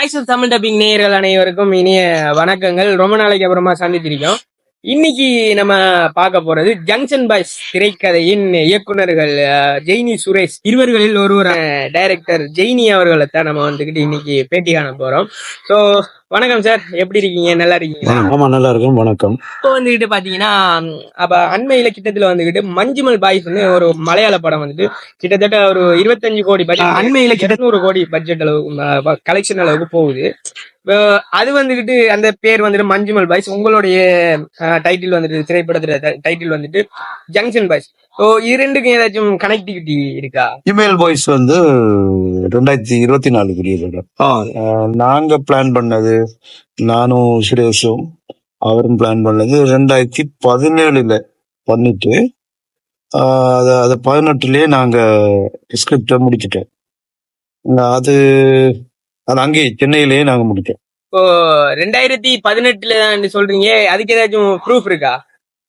Voice Tamil dubbing நேயர்கள் அனைவருக்கும் இனிய வணக்கங்கள். ரொம்ப நாளைக்கு அப்புறமா சந்தித்திருக்கோம். இன்னைக்கு நம்ம பார்க்க போறது ஜங்ஷன் பாய்ஸ் திரைக்கதையின் இயக்குனர்கள் ஜெய்னி சுரேஷ் இருவர்களில் ஒருவர் டைரக்டர் ஜெய்னி அவர்களை தான் நம்ம வந்துகிட்டு இன்னைக்கு பேட்டி காண போறோம். ஸோ வணக்கம் சார். எப்படி இருக்கீங்க? நல்லா இருக்கீங்க ஆமா நல்லா இருக்கும். வணக்கம். இப்போ வந்துகிட்டு பாத்தீங்கன்னா அப்ப அண்மையில கிட்டத்துல வந்துகிட்டு மஞ்சுமல் பாய்ஸ் வந்து ஒரு மலையாள படம் வந்துட்டு கிட்டத்தட்ட ஒரு இருபத்தஞ்சு கோடி பட்ஜெட் அண்மையில கிட்ட நூறு கோடி பட்ஜெட் அளவு கலெக்ஷன் அளவுக்கு போகுது. அது வந்துகிட்டு அந்த பேர் வந்துட்டு மஞ்சுமல் பாய்ஸ். உங்களுடைய டைட்டில் வந்துட்டு திரைப்படத்துல டைட்டில் வந்துட்டு ஜங்ஷன் பாய்ஸ் ஸோ இது ரெண்டுக்கும் ஏதாச்சும் கனெக்டிவிட்டி இருக்கா? இமெயில் பாய்ஸ் வந்து ரெண்டாயிரத்தி இருபத்தி நாலுக்குரியது நாங்க பிளான் பண்ணது நானும் சுரேஷும் அவரும் பிளான் பண்ணது ரெண்டாயிரத்தி பதினேழுல பண்ணிட்டு அத அது பதினெட்டுலயே நாங்க ஸ்கிரிப்டை முடிச்சிட்டோம். அது அது அங்கேயே சென்னையிலேயே நாங்க முடிச்சோம். இப்போ ரெண்டாயிரத்தி பதினெட்டுல தான் சொல்றீங்க. அதுக்கு ஏதாச்சும் ப்ரூஃப் இருக்கா?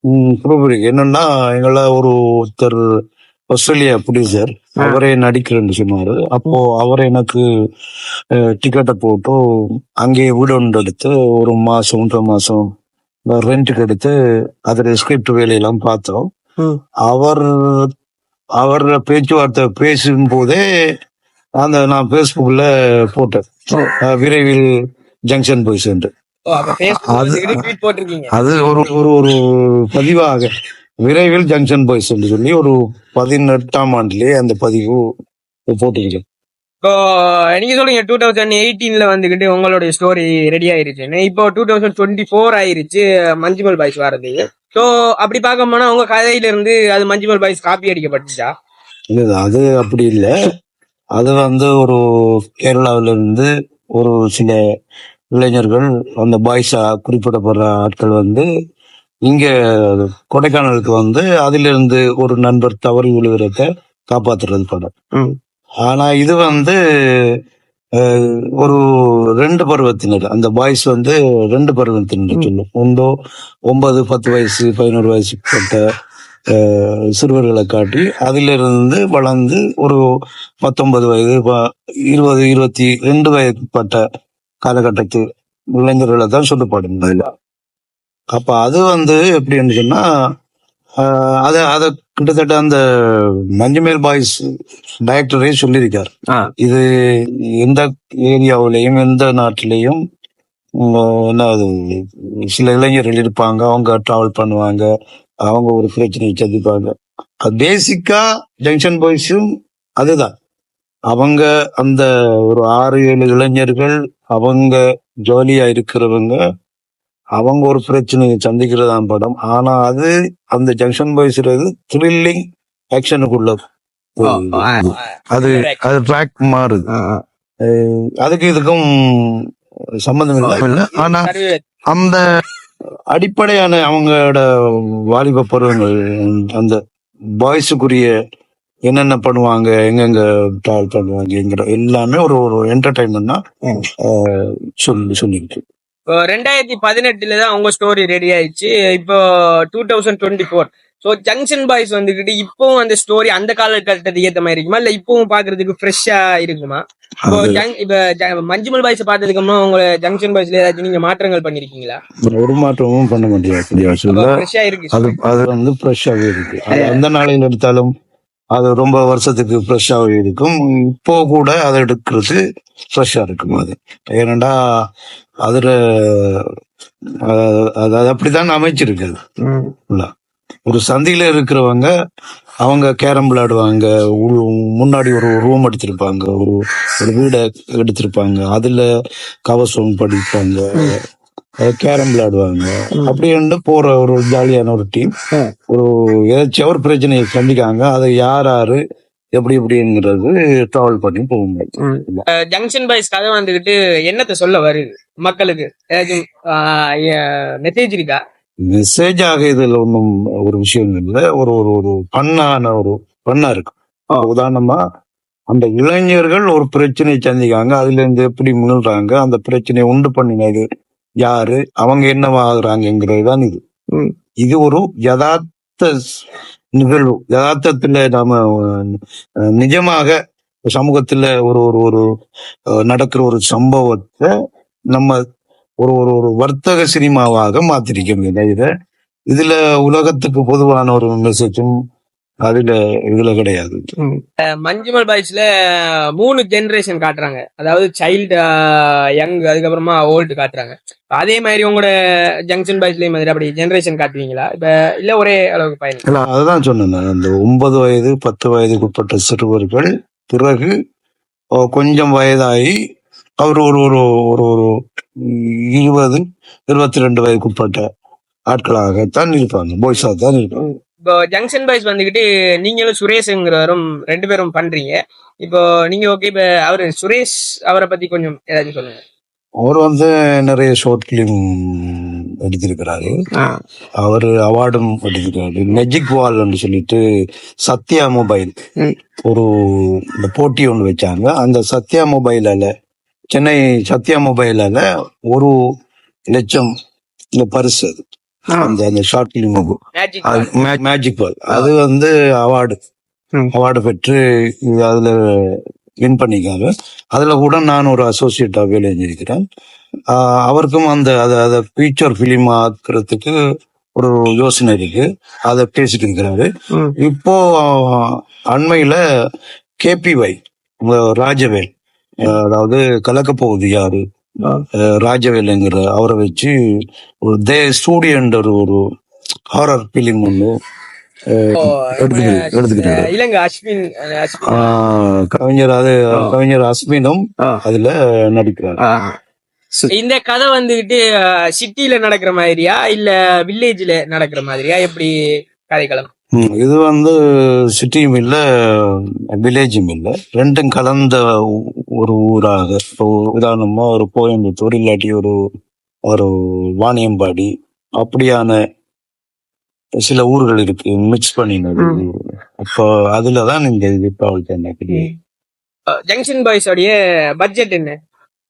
புரியுது. என்னன்னா எங்கள ஒரு ஒருத்தர் ஆஸ்திரேலியா ப்ரொடியூசர் அவரே நடிக்கிறேன்னு சொன்னாரு. அப்போ அவர் எனக்கு டிக்கெட்டை போட்டு அங்கேயே வீடு ஒன்று எடுத்து ஒரு மாசம் ஒன்றரை மாசம் ரெண்ட்டுக்கு எடுத்து அதில் ஸ்கிரிப்ட் வேலையெல்லாம் பார்த்தோம். அவர் அவர் பேச்சுவார்த்தை பேசும் போதே அந்த நான் ஃபேஸ்புக்ல போட்டேன். விரைவில் ஜங்ஷன் போய் சென்று அது- ஒரு ஒரு ஒரு பதிவாக. விரைவில் ஜங்ஷன் பாய்ஸ் சொல்லி சொல்லி ஒரு பதினெட்டாம் ஆண்டுலயே அந்த பதிவு போட்டிருக்கேன் இப்போ நீங்க சொல்றீங்க டூ தௌசண்ட் எயிட்டீன்ல வந்துகிட்டு உங்களுடைய ஸ்டோரி ரெடி ஆயிருச்சுன்னு இப்போ டூ தௌசண்ட் டுவெண்ட்டி ஃபோர் ஆயிருச்சு மஞ்சுமல் பாய்ஸ் வரதுக்கு ஸோ அப்படி பார்க்க போனா உங்க கதையில இருந்து அது மஞ்சுமல் பாய்ஸ் காப்பி அடிக்கப்பட்டுச்சா? இல்ல அது அப்படி இல்லை. அது வந்து ஒரு கேரளாவில இருந்து ஒரு சில இளைஞர்கள் அந்த பாய்ஸா குறிப்பிடப்படுற ஆட்கள் வந்து இங்க கொடைக்கானலுக்கு வந்து அதிலிருந்து ஒரு நண்பர் தவறி விழுகிறத காப்பாத்துறது படம். ம். ஆனா இது வந்து ஒரு ரெண்டு பருவத்தினர். அந்த பாய்ஸ் வந்து ரெண்டு பருவத்தினர் சொல்லும் ஒன்றோ ஒன்பது பத்து வயசு பதினோரு வயசு பட்ட சிறுவர்களை காட்டி அதிலிருந்து வளர்ந்து ஒரு பத்தொன்பது வயது இருபது இருபத்தி ரெண்டு வயதுப்பட்ட காலகட்டத்து இளைஞர்களை தான் சொல்லப்படும் அதுல. அப்ப அது வந்து எப்படின்னு சொன்னா ஆஹ், அத அத கிட்டத்தட்ட அந்த மஞ்சுமேல் பாய்ஸ் டைரக்டரே சொல்லியிருக்கார். இது எந்த ஏரியாவிலையும் எந்த நாட்டிலையும் உம், என்ன அது சில இளைஞர்கள் இருப்பாங்க அவங்க டிராவல் பண்ணுவாங்க அவங்க ஒரு பிரச்சனையை சந்திப்பாங்க பேசிக்கா ஜங்ஷன் பாய்ஸும் அதுதான் அவங்க அந்த ஒரு ஆறு ஏழு இளைஞர்கள் அவங்க ஜாலியா இருக்கிறவங்க அவங்க ஒரு பிரச்சனையை சந்திக்கிறதாம் படம். ஆனா அது அந்த ஜங்ஷன் பாய்ஸ்றது த்ரில்லிங் ஆக்ஷனுக்குள்ள போகுது. அது அது ட்ராக் மாறுது. அதுக்கு இதுக்கும் சம்பந்தம் இல்லை. இல்ல. ஆனா அந்த அடிப்படையான அவங்களோட வாலிப பருவங்கள் அந்த பாய்ஸுக்குரிய என்னென்ன பண்ணுவாங்க எங்கெங்க டிராவல் பண்ணுவாங்கங்கிற எல்லாமே ஒரு ஒரு என்டர்டைன்மெண்ட்னா சொல்லி சொல்லிருக்கு இப்போ ரெண்டாயிரத்தி பதினெட்டுல தான் உங்க ஸ்டோரி ரெடி ஆயிடுச்சு. இப்போ two thousand twenty four so junction boys வந்துகிட்டு இப்போவும் அந்த ஸ்டோரி அந்த காலகட்டத்துக்கு ஏத்த மாதிரி இருக்குமா? இல்ல இப்பவும் பாக்குறதுக்கு ஃப்ரெஷ்ஷா இருக்குமா? இப்போ ஜங்- இப்ப மஞ்சுமல் பாய்ஸ் பார்த்ததுக்கு அப்புறம் உங்களை ஜங்ஷன் பாய்ஸ்ல ஏதாச்சும் நீங்க மாற்றங்கள் பண்ணிருக்கீங்களா? ஒரு மாற்றமும் பண்ண முடியாது அது அது வந்து ஃப்ரெஷ்ஷாகவே இருக்கு. அது அந்த நாளையில் எடுத்தாலும் அது ரொம்ப வருஷத்துக்கு ஃப்ரெஷ்ஷாகவே இருக்கும். இப்போ கூட அதை எடுக்கிறது ஃப்ரெஷ்ஷாக இருக்கும் அது. ஏனண்டா அதுல அது அப்படித்தான் அமைச்சிருக்கு அது. ஒரு சந்தையில இருக்கிறவங்க அவங்க கேரம் விளையாடுவாங்க முன்னாடி ஒரு ரூம் எடுத்திருப்பாங்க ஒரு ஒரு வீடை எடுத்திருப்பாங்க அதுல கவசம் படிப்பாங்க கேரம் விளையாடுவாங்க. அப்படின்னு போற ஒரு ஜாலியான ஒரு டீம் ஒரு ஏதாச்சும் ஒரு பிரச்சனையை சந்திக்காங்க அதை யார் யாரு எப்படி எப்படிங்கிறது டிராவல் பண்ணி போக முடியும் ஜங்ஷன் பாய்ஸ் கதை வந்துகிட்டு என்னத்த சொல்ல வருது மக்களுக்கு? ஏதாச்சும் மெசேஜ் இருக்கா? மெசேஜாக இதுல ஒன்றும் ஒரு விஷயம் இல்லை. ஒரு ஒரு ஒரு பண்ணான ஒரு பண்ணா இருக்கு உதாரணமா அந்த இளைஞர்கள் ஒரு பிரச்சனையை சந்திக்காங்க அதுல இருந்து எப்படி முன்னுறாங்க? அந்த பிரச்சனையை உண்டு பண்ணினது யாரு? அவங்க என்னவாகுறாங்கிறது தான் இது. இது ஒரு யதார்த்த நிகழ்வு. யதார்த்தத்துல நாம நிஜமாக சமூகத்துல ஒரு ஒரு ஒரு நடக்கிற ஒரு சம்பவத்தை நம்ம ஒரு ஒரு ஒரு வர்த்தக சினிமாவாக மாத்திருக்கோம் இதை. இதுல உலகத்துக்கு பொதுவான ஒரு மெசேஜும் அதுல இதுல கிடையாது. மஞ்சுமல் பாய்ஸ்ல மூணு ஜெனரேஷன் காட்டுறாங்க. அதாவது சைல்டு யங் அதுக்கப்புறமா ஓல்டு காட்டுறாங்க. அதே மாதிரி உங்களோட ஜங்ஷன் பாய்ஸ்லயும் மாதிரி அப்படி ஜெனரேஷன் காட்டுவீங்களா? இப்ப இல்ல ஒரே அளவுக்கு பயன் இல்ல அதுதான் சொன்னேன் நான். அந்த ஒன்பது வயது பத்து வயதுக்குட்பட்ட சிறுவர்கள் பிறகு கொஞ்சம் வயதாகி அவர் ஒரு ஒரு ஒரு ஒரு இருபது இருபத்தி ரெண்டு வயதுக்குட்பட்ட ஆட்களாகத்தான் இருப்பாங்க. பாய்ஸா தான் இருப்பாங்க. இப்போ ஜங்ஷன் பாய்ஸ் வந்துகிட்டு நீங்களும் சுரேஷ்ங்கிறவரும் ரெண்டு பேரும் பண்றீங்க. இப்போ நீங்க ஓகே இப்ப அவரு சுரேஷ் அவரை பத்தி கொஞ்சம் ஏதாச்சும் சொல்லுங்க. அவர் வந்து நிறைய ஷார்ட் பிலிம் எடுத்திருக்கிறாரு. அவர் அவார்டும் எடுத்திருக்காரு மெஜிக் வால்னு சொல்லிட்டு சத்யா மொபைல். ஒரு இந்த போட்டி ஒன்று வச்சாங்க. அந்த சத்யா மொபைலால சென்னை சத்யா மொபைலால ஒரு லட்சம் இந்த பரிசு அது. அந்த அந்த ஷார்ட் பிலிமுக்கு மேஜிக் மேஜிக் பால் அது வந்து அவார்டு. அவார்டு பெற்று அதுல வின் பண்ணிக்காங்க. அதுல கூட நான் ஒரு அசோசியேட்டா வேலை செஞ்சிருக்கிறேன். அவருக்கும் அந்த அதை அதை ஃபீச்சர் ஃபிலிம் ஆக்குறதுக்கு ஒரு யோசனை இருக்கு. அதை பேசிட்டு இருக்கிறாரு. இப்போ அண்மையில கேபிஒய் ராஜவேல் அதாவது கலக்க போகுது யாரு? ராஜவேலுங்கிற அவரை வச்சு ஒரு தே ஸ்டூடியோன்ற ஒரு ஹாரர் ஃபிலிம் ஒன்று கவிஞர் அது கவிஞர் அஸ்மினும். அதுல நடிக்கிறார். இந்த கதை வந்துகிட்டு சிட்டில நடக்கிற மாதிரியா இல்ல வில்லேஜ்ல நடக்கிற மாதிரியா எப்படி கதைக்களம் இது வந்து சிட்டியும் இல்ல வில்லேஜும் இல்ல. ரெண்டும் கலந்த ஒரு ஊராக இப்போ உதாரணமா ஒரு கோயம்புத்தூர் இல்லாட்டி ஒரு ஒரு வாணியம்பாடி அப்படியான சில ஊர்கள் இருக்கு மிக்ஸ் பண்ணினது. அப்போ அதுலதான் இந்த தீபாவளி சென்னை ஜங்ஷன் பாய்ஸோடைய பட்ஜெட் என்ன?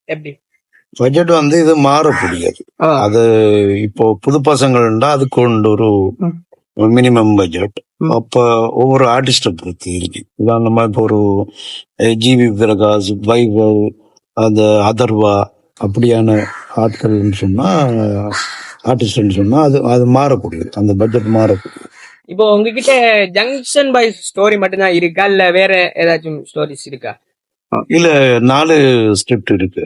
எப்படி? பட்ஜெட் வந்து இது மாறக்கூடியது. அது இப்போ புது பசங்கள்னா அதுக்கு கொண்டு ஒரு. Minimum budget. அப்ப ஒவ்வொரு ஆர்டிஸ்ட பொறுத்து இருக்கு. உதாரணமா இப்போ ஒரு ஜிவி பிரகாஷ் வைபவ் அந்த அதர்வா அப்படியான ஆட்கள்னு சொன்னா ஆர்டிஸ்ட்னு சொன்னா அது அது மாறக்கூடியது. அந்த பட்ஜெட் மாறக்கூடியது. இப்போ உங்ககிட்ட ஜங்ஷன் பாய்ஸ் ஸ்டோரி மட்டும்தான் இருக்கா? இல்ல வேற ஏதாச்சும் ஸ்டோரிஸ் இருக்கா? இல்ல நாலு ஸ்கிரிப்ட் இருக்கு.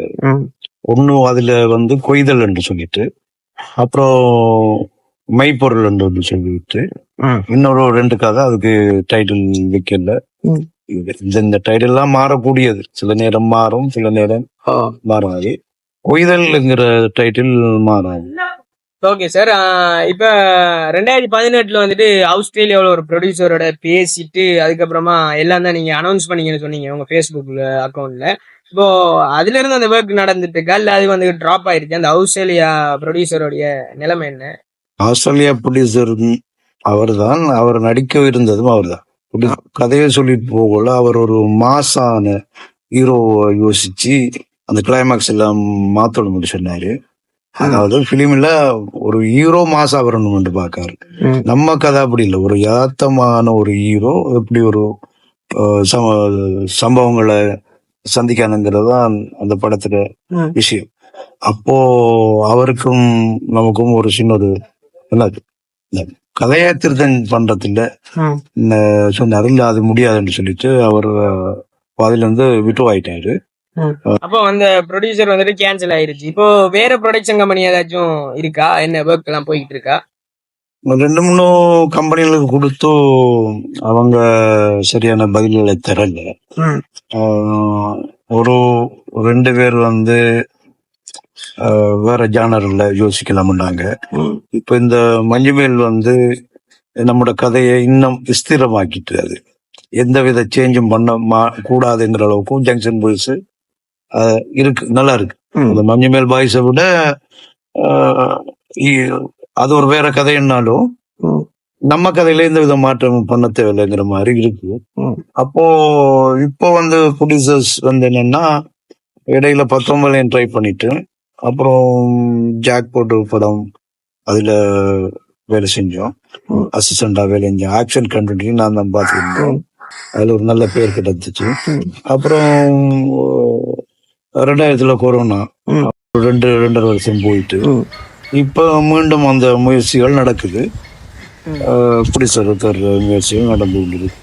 ஒன்னும் அதுல வந்து கொய்தல் என்று சொல்லிட்டு அப்புறம் மைப்பொருள் என்று ஒன்று சொல்லிட்டு இன்னொரு ரெண்டு கதை அதுக்கு டைட்டில் வைக்கல. ம். இது- இந்த இந்த டைட்டில் எல்லாம் மாறக்கூடியது. சில நேரம் மாறும் சில நேரம் மாறாது. கொய்தல்ங்கிற டைட்டில் மாறாது. ஓகே சார் இப்ப ரெண்டாயிரத்தி பதினெட்டுல வந்துட்டு ஆஸ்திரேலியாவில் ஒரு ப்ரொடியூசரோட பேசிட்டு அதுக்கப்புறமா எல்லாம் தான் நீங்க அனௌன்ஸ் பண்ணீங்கன்னு சொன்னீங்க உங்க ஃபேஸ்புக் அக்கௌண்ட்ல இப்போ அதுல இருந்து அந்த ஒர்க் நடந்துட்டு இருக்கா இல்ல அது வந்து டிராப் ஆயிருச்சு? அந்த ஆஸ்திரேலியா ப்ரொடியூசருடைய நிலைமை என்ன? ஆஸ்திரேலியா ப்ரொடியூசர் அவர் தான் அவர் நடிக்க இருந்ததும் அவர் தான் கதையை சொல்லிட்டு போகல அவர் ஒரு மாசான ஹீரோவை யோசிச்சு அந்த கிளைமாக்ஸ் எல்லாம் மாத்தணும்னு சொன்னாரு. அதாவது பிலிம்ல ஒரு ஹீரோ மாசா வரணும்னு பாக்காரு ம். நம்ம கதை அப்படி இல்லை. ஒரு யதார்த்தமான ஒரு ஹீரோ எப்படி ஒரு சம்பவங்களை சந்திக்கணுங்கிறது தான் அந்த படத்துல. விஷயம். அப்போ அவருக்கும் நமக்கும் ஒரு சின்ன ஒரு கதையை திருத்தம் பண்றதில்ல. இந்த சொன்னாரு? இல்ல அது முடியாதுன்னு சொல்லிட்டு அவர் அதுல இருந்து விட்டு ஆயிட்டாரு அப்போ அந்த ப்ரொடியூசர் வந்துட்டு கேன்சல் ஆயிருச்சு. இப்போ வேற ப்ரொடக்ஷன் கம்பெனி ஏதாச்சும் இருக்கா? என்ன ஒர்க் எல்லாம் போயிட்டு இருக்கா? ரெண்டு மூணு கம்பெனிகளுக்கு கொடுத்து அவங்க சரியான பதில்களை தரல. ஒரு ரெண்டு பேர் வந்து வேற ஜானர்ல யோசிக்கலாம்னாங்க இப்ப இந்த மஞ்சுமேல் வந்து நம்மளோட கதையை இன்னும் விஸ்திரமாக்கிட்டு அது. எந்த வித சேஞ்சும் பண்ண மா- கூடாதுங்கிற அளவுக்கும் ஜங்ஷன் பாய்ஸ் இருக்கு நல்லா இருக்கு அந்த மஞ்சுமேல் பாய்ஸை விட அது ஒரு வேற கதைன்னாலும் நம்ம கதையில எந்த வித மாற்றம் பண்ண தேவையில்லைங்கிற மாதிரி இருக்கு. அப்போ இப்போ வந்து ப்ரொடியூசர்ஸ் வந்து என்னன்னா இடையில பத்தொன்பதுலையும் ட்ரை பண்ணிட்டு அப்புறம் ஜாக் போட்டு படம் அதுல வேலை செஞ்சோம். அசிஸ்டண்டா வேலை செஞ்சோம். ஆக்ஷன் கண்டினியூ நான் தான் பார்த்துருந்தோம் அதுல ஒரு நல்ல பேர் கிடைச்சிச்சு. அப்புறம் ரெண்டாயிரத்துல கொரோனா. ரெண்டு ரெண்டரை வருஷம் போயிட்டு. இப்போ மீண்டும் அந்த முயற்சிகள் நடக்குது. அஹ், குடிசை தர்ற முயற்சிகள் நடந்து கொண்டிருக்கு?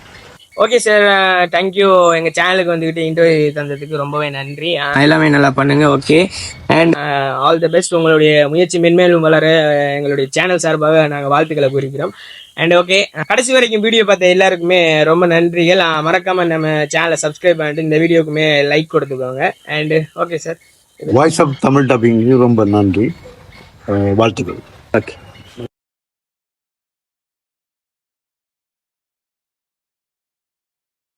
ஓகே சார் தேங்க்யூ எங்க சேனலுக்கு வந்துகிட்டு இன்டர்வியூ தந்ததுக்கு ரொம்பவே நன்றி. எல்லாமே நல்லா பண்ணுங்க okay and all the best உங்களுடைய முயற்சி மென்மேலும் வளர எங்களுடைய சேனல் சார்பாக நாங்கள் வாழ்த்துக்களை குறிக்கிறோம் அண்ட் ஓகே கடைசி வரைக்கும் வீடியோ பார்த்த எல்லாருக்குமே ரொம்ப நன்றிகள். அஹ், மறக்காம நம்ம சேனலை சப்ஸ்கிரைப் பண்ணிட்டு இந்த வீடியோக்குமே லைக் கொடுத்துக்கோங்க. And okay sir voice of Tamil dubbing ரொம்ப நன்றி. வாழ்த்துக்கள். ஓகே